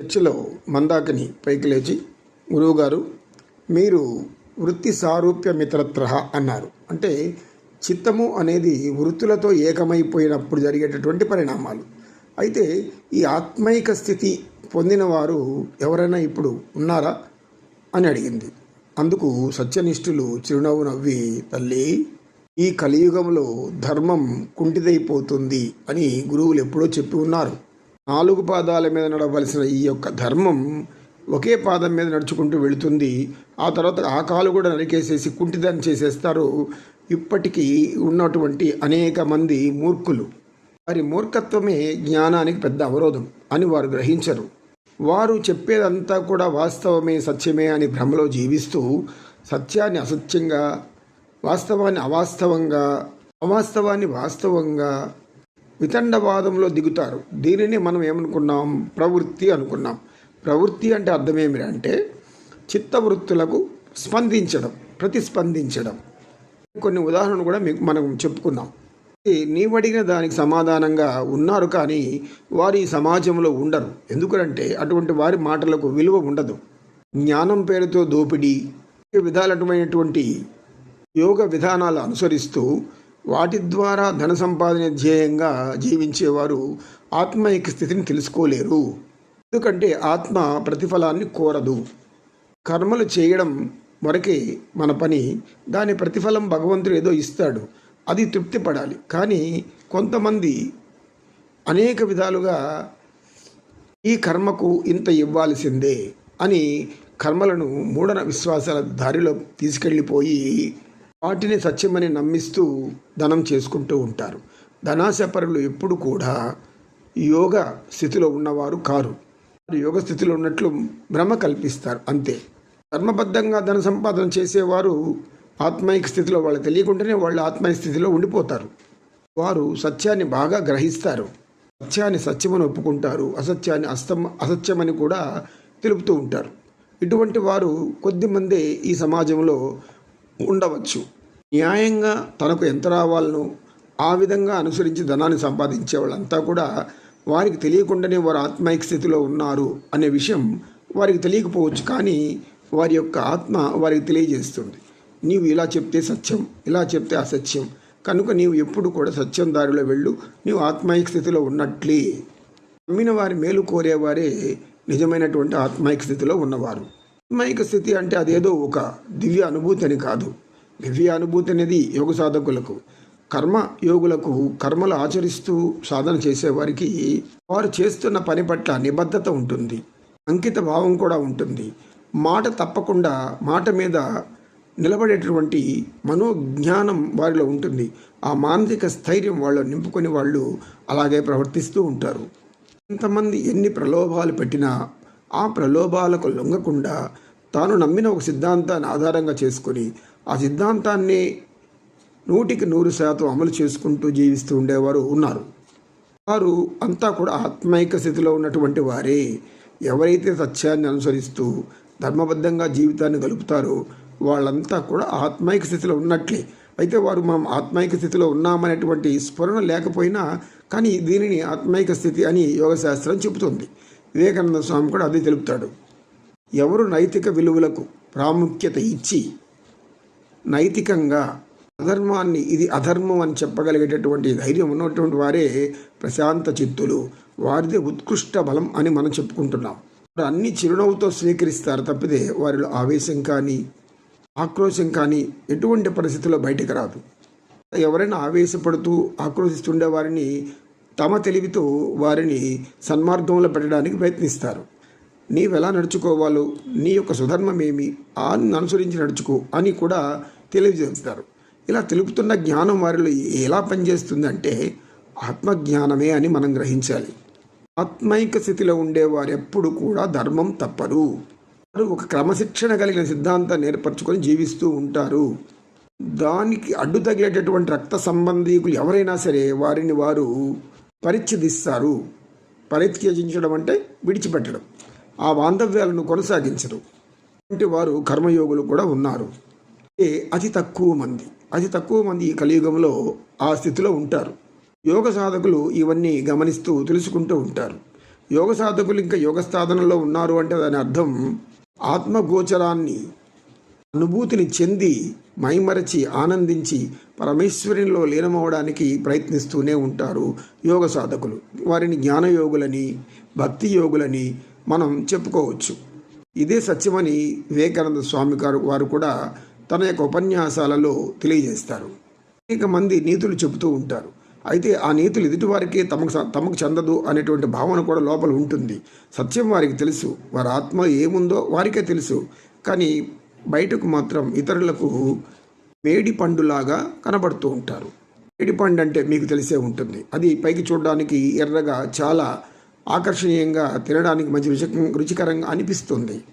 చర్చిలో మందాకిని పైకి లేచి గురువుగారు మీరు వృత్తి సారూప్య మిత్రత్ర అన్నారు. అంటే చిత్తము అనేది వృత్తులతో ఏకమైపోయినప్పుడు జరిగేటటువంటి పరిణామాలు. అయితే ఈ ఆత్మైక స్థితి పొందిన వారు ఎవరైనా ఇప్పుడు ఉన్నారా అని అడిగింది. అందుకు సత్యనిష్ఠులు చిరునవ్వు నవ్వి తల్లి ఈ కలియుగంలో ధర్మం కుంటిదైపోతుంది అని గురువులు ఎప్పుడో చెప్పి ఉన్నారు. నాలుగు పాదాల మీద నడవలసిన ఈ యొక్క ధర్మం ఒకే పాదం మీద నడుచుకుంటూ వెళుతుంది. ఆ తర్వాత ఆ కాలు కూడా నరికేసేసి కుంటిదాన్ని చేసేస్తారు. ఇప్పటికీ ఉన్నటువంటి అనేక మంది మూర్ఖులు. వారి మూర్ఖత్వమే జ్ఞానానికి పెద్ద అవరోధం అని వారు గ్రహించరు. వారు చెప్పేదంతా కూడా వాస్తవమే సత్యమే అని భ్రమలో జీవిస్తూ సత్యాన్ని అసత్యంగా వాస్తవాన్ని అవాస్తవంగా అవాస్తవాన్ని వాస్తవంగా వితండవాదంలో దిగుతారు. దీనిని మనం ఏమనుకున్నాం? ప్రవృత్తి అనుకున్నాం. ప్రవృత్తి అంటే అర్థం ఏమిటంటే చిత్తవృత్తులకు స్పందించడం ప్రతిస్పందించడం. కొన్ని ఉదాహరణలు కూడా మీకు మనం చెప్పుకున్నాం. నీవడిగిన దానికి సమాధానంగా ఉన్నారు కానీ వారు ఈ సమాజంలో ఉండరు. ఎందుకంటే అటువంటి వారి మాటలకు విలువ ఉండదు. జ్ఞానం పేరుతో దోపిడీ విధాలమైనటువంటి యోగ విధానాలు అనుసరిస్తూ వాటి ద్వారా ధన సంపాదన ధ్యేయంగా జీవించేవారు ఆత్మైక స్థితిని తెలుసుకోలేరు. ఎందుకంటే ఆత్మ ప్రతిఫలాన్ని కోరదు. కర్మలు చేయడం వరకే మన పని. దాని ప్రతిఫలం భగవంతుడు ఏదో ఇస్తాడు. అది తృప్తి పడాలి కానీ కొంతమంది అనేక విధాలుగా ఈ కర్మకు ఇంత ఇవ్వాల్సిందే అని కర్మలను మూఢన విశ్వాసాల దారిలో తీసుకెళ్ళిపోయి వాటిని సత్యమని నమ్మిస్తూ ధనం చేసుకుంటూ ఉంటారు. ధనాశపరులు ఎప్పుడు కూడా యోగ స్థితిలో ఉన్నవారు కారు. వారు యోగ స్థితిలో ఉన్నట్లు భ్రమ కల్పిస్తారు అంతే. ధర్మబద్ధంగా ధన సంపాదన చేసేవారు ఆత్మైక స్థితిలో వాళ్ళు తెలియకుండానే వాళ్ళు ఆత్మైక స్థితిలో ఉండిపోతారు. వారు సత్యాన్ని బాగా గ్రహిస్తారు. సత్యాన్ని సత్యమని ఒప్పుకుంటారు అసత్యాన్ని అస్తం అసత్యమని కూడా తెలుపుతూ ఉంటారు. ఇటువంటి వారు కొద్దిమందే ఈ సమాజంలో ఉండవచ్చు. న్యాయంగా తనకు ఎంత రావాలనో ఆ విధంగా అనుసరించి ధనాన్ని సంపాదించే వాళ్ళంతా కూడా వారికి తెలియకుండానే వారు ఆత్మైక స్థితిలో ఉన్నారు అనే విషయం వారికి తెలియకపోవచ్చు. కానీ వారి యొక్క ఆత్మ వారికి తెలియజేస్తుంది. నీవు ఇలా చెప్తే సత్యం ఇలా చెప్తే అసత్యం. కనుక నీవు ఎప్పుడు కూడా సత్యం దారిలో వెళ్ళు. నీవు ఆత్మైక స్థితిలో ఉన్నట్లే. నమ్మిన వారి మేలు కోరేవారే నిజమైనటువంటి ఆత్మైక స్థితిలో ఉన్నవారు. ఆత్మైక స్థితి అంటే అదేదో ఒక దివ్య అనుభూతి అని కాదు. దివ్య అనుభూతి అనేది యోగ సాధకులకు. కర్మ యోగులకు కర్మలు ఆచరిస్తూ సాధన చేసేవారికి వారు చేస్తున్న పని పట్ల నిబద్ధత ఉంటుంది. అంకిత భావం కూడా ఉంటుంది. మాట తప్పకుండా మాట మీద నిలబడేటటువంటి మనోజ్ఞానం వారిలో ఉంటుంది. ఆ మానసిక స్థైర్యం వాళ్ళు నింపుకొని వాళ్ళు అలాగే ప్రవర్తిస్తూ ఉంటారు. ఎంతమంది ఎన్ని ప్రలోభాలు పెట్టినా ఆ ప్రలోభాలకు లొంగకుండా తాను నమ్మిన ఒక సిద్ధాంతాన్ని ఆధారంగా చేసుకొని ఆ సిద్ధాంతాన్ని నూటికి నూరు శాతం అమలు చేసుకుంటూ జీవిస్తూ ఉండేవారు ఉన్నారు. వారు అంతా కూడా ఆత్మైక స్థితిలో ఉన్నటువంటి వారే. ఎవరైతే సత్యాన్ని అనుసరిస్తూ ధర్మబద్ధంగా జీవితాన్ని గలుపుతారో వాళ్ళంతా కూడా ఆత్మైక స్థితిలో ఉన్నట్లే. అయితే వారు మనం ఆత్మైక స్థితిలో ఉన్నామనేటువంటి స్ఫురణ లేకపోయినా కానీ దీనిని ఆత్మైక స్థితి అని యోగశాస్త్రం చెబుతుంది. వివేకానంద స్వామి కూడా అదే తెలుపుతాడు. ఎవరు నైతిక విలువలకు ప్రాముఖ్యత ఇచ్చి నైతికంగా అధర్మాన్ని ఇది అధర్మం అని చెప్పగలిగేటటువంటి ధైర్యం ఉన్నటువంటి వారే ప్రశాంత చిత్తులు. వారిదే ఉత్కృష్ట బలం అని మనం చెప్పుకుంటున్నాం. అన్ని చిరునవ్వుతో స్వీకరిస్తారు తప్పితే వారిలో ఆవేశం కానీ ఆక్రోశం కానీ ఎటువంటి పరిస్థితుల్లో బయటకు రాదు. ఎవరైనా ఆవేశపడుతూ ఆక్రోశిస్తుండే వారిని తమ తెలివితో వారిని సన్మార్గంలో పెట్టడానికి ప్రయత్నిస్తారు. నీవు ఎలా నడుచుకోవాలో నీ యొక్క సుధర్మమేమి ఆ అనుసరించి నడుచుకో అని కూడా తెలియజేస్తారు. ఇలా తెలుపుతున్న జ్ఞానం వారిలో ఎలా పనిచేస్తుందంటే ఆత్మజ్ఞానమే అని మనం గ్రహించాలి. ఆత్మైక స్థితిలో ఉండేవారు ఎప్పుడు కూడా ధర్మం తప్పరు వారు ఒక క్రమశిక్షణ కలిగిన సిద్ధాంతాన్ని ఏర్పరచుకొని జీవిస్తూ ఉంటారు. దానికి అడ్డు తగిలేటటువంటి రక్త సంబంధీకులు ఎవరైనా సరే వారిని వారు పరిచ్ఛిదిస్తారు. పరిత్యజించడం అంటే విడిచిపెట్టడం. ఆ బాంధవ్యాలను కొనసాగించరు అంటే వారు కర్మయోగులు కూడా ఉన్నారు. అతి తక్కువ మంది అతి తక్కువ మంది ఈ కలియుగంలో ఆ స్థితిలో ఉంటారు. యోగ సాధకులు ఇవన్నీ గమనిస్తూ తెలుసుకుంటూ ఉంటారు. యోగ సాధకులు ఇంకా యోగ సాధనలో ఉన్నారు అంటే దాని అర్థం ఆత్మగోచరాన్ని అనుభూతిని చెంది మైమరచి ఆనందించి పరమేశ్వరునిలో లీనమవడానికి ప్రయత్నిస్తూనే ఉంటారు యోగ సాధకులు. వారిని జ్ఞానయోగులని భక్తి యోగులని మనం చెప్పుకోవచ్చు. ఇదే సత్యమని వివేకానంద స్వామి గారు వారు కూడా తన యొక్క ఉపన్యాసాలలో తెలియజేస్తారు. అనేక మంది నీతులు చెబుతూ ఉంటారు. అయితే ఆ నీతులు ఎదుటివారికి తమకు తమకు చెందదు అనేటువంటి భావన కూడా లోపల ఉంటుంది. సత్యం వారికి తెలుసు. వారి ఆత్మ ఏముందో వారికే తెలుసు. కానీ బయటకు మాత్రం ఇతరులకు మేడి పండులాగా కనబడుతూ ఉంటారు. మేడి పండు అంటే మీకు తెలిసే ఉంటుంది. అది పైకి చూడడానికి ఎర్రగా చాలా ఆకర్షణీయంగా తినడానికి మంచి రుచి రుచికరంగా అనిపిస్తుంది.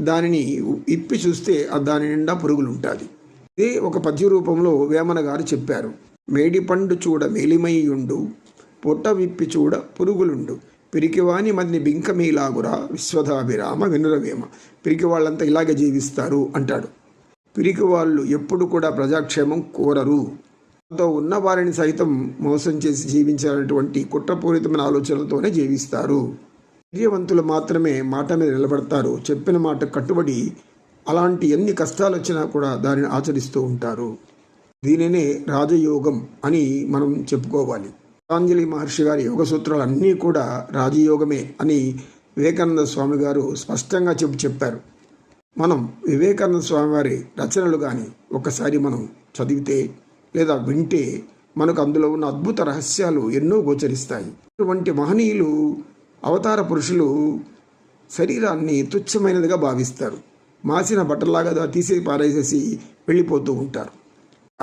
దానిని ఇప్పి చూస్తే ఆ దాని నిండా పురుగులు ఉంటుంది ఇదే ఒక పద్య రూపంలో వేమన గారు చెప్పారు. మేడిపండు చూడ మేలిమయ్యుండు పొట్ట విప్పి చూడ పురుగులుండు. పిరికివాని మదిని బింకమీలాగురా విశ్వధాభిరామ వినురవేమ. పిరికి వాళ్ళంతా ఇలాగే జీవిస్తారు అంటాడు. పిరికి వాళ్ళు ఎప్పుడు కూడా ప్రజాక్షేమం కోరరు. తో ఉన్న వారిని సైతం మోసం చేసి జీవించాలన్నటువంటి కుట్రపూరితమైన ఆలోచనలతోనే జీవిస్తారు. ధైర్యవంతులు మాత్రమే మాట మీద నిలబడతారు. చెప్పిన మాట కట్టుబడి అలాంటి ఎన్ని కష్టాలు వచ్చినా కూడా దానిని ఆచరిస్తూ ఉంటారు. దీనినే రాజయోగం అని మనం చెప్పుకోవాలి. పతాంజలి మహర్షి గారి యోగ సూత్రాలు అన్నీ కూడా రాజయోగమే అని వివేకానంద స్వామి గారు స్పష్టంగా చెప్పి చెప్పారు. మనం వివేకానంద స్వామి వారి రచనలు కానీ ఒకసారి మనం చదివితే లేదా వింటే మనకు అందులో ఉన్న అద్భుత రహస్యాలు ఎన్నో గోచరిస్తాయి. ఇటువంటి మహనీయులు అవతార పురుషులు శరీరాన్ని తుచ్చమైనదిగా భావిస్తారు. మాసిన బట్టలాగా తీసి పారేసేసి వెళ్ళిపోతూ ఉంటారు.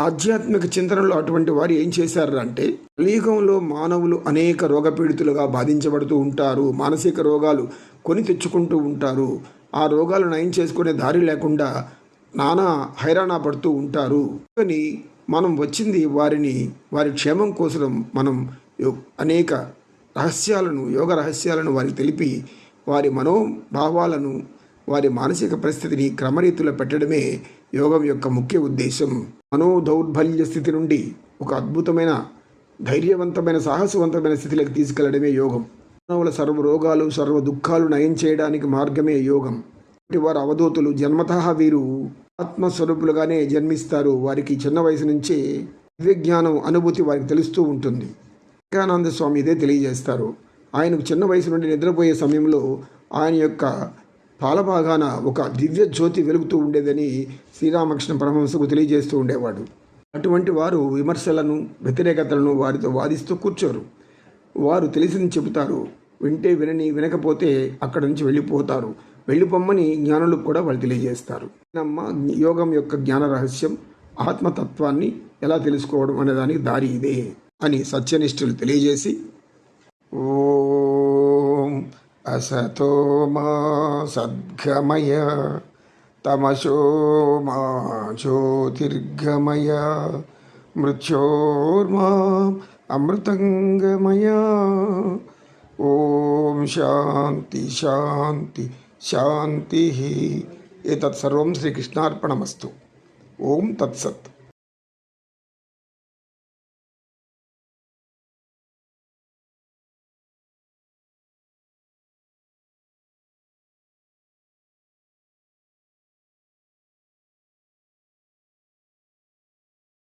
ఆధ్యాత్మిక చింతనలో అటువంటి వారు ఏం చేశారంటే కలియుగంలో మానవులు అనేక రోగపీడితులుగా బాధించబడుతూ ఉంటారు. మానసిక రోగాలు కొని తెచ్చుకుంటూ ఉంటారు. ఆ రోగాలు నయం చేసుకునే దారి లేకుండా నానా హైరాణ పడుతూ ఉంటారు. కానీ మనం వచ్చింది వారిని వారి క్షేమం కోసం మనం యో- అనేక రహస్యాలను యోగ రహస్యాలను వారికి తెలిపి వారి మనోభావాలను వారి మానసిక పరిస్థితిని క్రమరీతిలో పెట్టడమే యోగం యొక్క ముఖ్య ఉద్దేశం. మనోదౌర్బల్య స్థితి నుండి ఒక అద్భుతమైన ధైర్యవంతమైన సాహసవంతమైన స్థితిలోకి తీసుకెళ్ళడమే యోగం. మానవుల సర్వ రోగాలు సర్వ దుఃఖాలు నయం చేయడానికి మార్గమే యోగం. ఇటువంటి వారు అవధూతులు జన్మతః వీరు ఆత్మస్వరూపులుగానే జన్మిస్తారు. వారికి చిన్న వయసు నుంచే దివ్యజ్ఞానం అనుభూతి వారికి తెలుస్తూ ఉంటుంది. వివేకానంద స్వామి ఇదే తెలియజేస్తారు. ఆయనకు చిన్న వయసు నుండి నిద్రపోయే సమయంలో ఆయన యొక్క పాలభాగాన ఒక దివ్య జ్యోతి వెలుగుతూ ఉండేదని శ్రీరామకృష్ణ పరమహంసకు తెలియజేస్తూ ఉండేవాడు. అటువంటి వారు విమర్శలను వ్యతిరేకతలను వారితో వాదిస్తూ కూర్చోరు. వారు తెలిసింది చెబుతారు వింటే వినని వినకపోతే అక్కడ నుంచి వెళ్ళిపోతారు. వెళ్ళిపోమ్మని జ్ఞానులకు కూడా వాళ్ళు తెలియజేస్తారు. నమ్మ యోగం యొక్క జ్ఞాన రహస్యం ఆత్మతత్వాన్ని ఎలా తెలుసుకోవడం అనే దానికి దారి ఇదే. అని సత్యనిష్ఠులు తెలియజేసి ఓం అసతో మా సద్గమయ తమశో మా జ్యోతిర్గమయ మృత్యోర్మా అమృతంగమయ. ఓం శాంతి శాంతి శాంతి. ఏతత్సర్వం శ్రీకృష్ణార్పణమస్తు. ఓం తత్సత్.